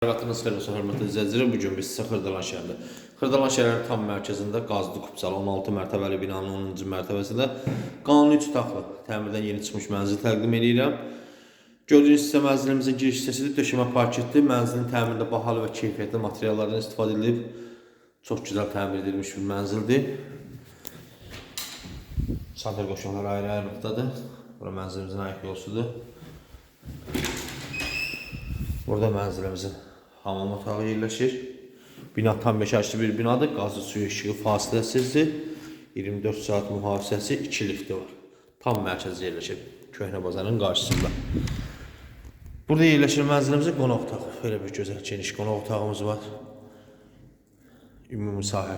Xeyir olsun, hörmətli izləyicilər. Bu gün biz sizə Xırdalan şəhərində, Xırdalan şəhərinin tam mərkəzində qazlı kupçalı 16 mərtəbəli binanın 10-cu mərtəbəsində qanuni üç otaqlı təmirdən yeni çıxmış mənzil təqdim edirəm. Gördüyünüz hissə mənzilimizin giriş hissəsidir. Döşəmə parketdir. Mənzilin təmirində bahalı və keyfiyyətli materiallardan istifadə edilib. Çox gözəl təmir edilmiş bir mənzildir. Sadr qoşunlar ayrı-ayrı nöqtədir. Bura mənzilimizin ayaq yolsudur. Burada mənzilimizin hamam otağı yerləşir. Bina tam meşaşlı bir binadır. Qazlı suyu işığı fasiləsizdir. 24 saat mühafizəsi, 2 lifti var. Tam mərkəzdə yerləşir. Köhnə bazarın qarşısında. Burada yerləşir mənzilimizin qonaq otağı. Belə bir gözəl geniş qonaq otağımız var. Ümumi sahə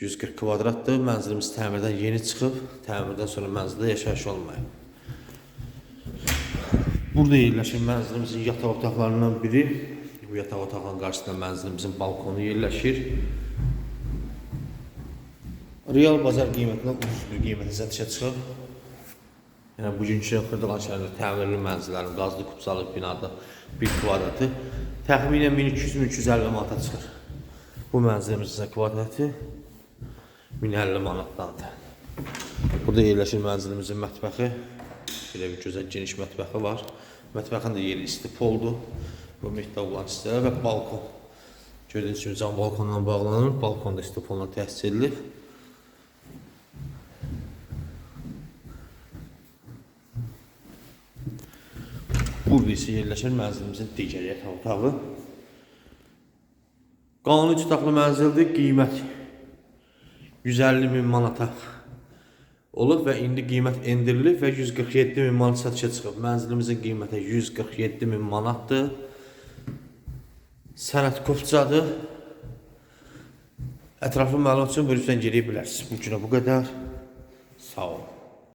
140 kvadratdır. Mənzilimiz təmirdən yeni çıxıb. Təmirdən sonra mənzildə yaşayış olmayıb. Burada yerləşir mənzilimizin yataq otaqlarından biri. Bu yataq otağının qarşısında mənzilimizin balkonu yerləşir. Real bazar qiymətindən ucuz bir qiymətə satışa çıxıb. Yəni bugünkü Xırdalan şəhərində təmirli mənzillərin qazlı kupsalı binada 1 kvadratı təxminən 1200-1250 manata çıxır. Bu mənzilimizin kvadratı 1050 manatdandır. Burada yerləşir mənzilimizin mətbəxi. Belə bir gözəl geniş mətbəxi var. Mətbəxin də yeri isti poldur. Bu mehdə olan hissələr və balkon. Gördüyünüz kimi cam balkonla bağlanır. Balkon da isti polla təsis edilib. Burada isə yerləşir mənzilimizin digər yataq otağı. Qanuni üç otaqlı mənzildir. Qiymət 150 min manata olub və indi qiymət endirilib və 147 min manat satışa çıxıb. Mənzilimizin qiyməti 147 min manatdır. Sənət kopçadır. Ətraflı məlumat üçün buyursan geriyə bilərsiniz. Bu günə bu qədər.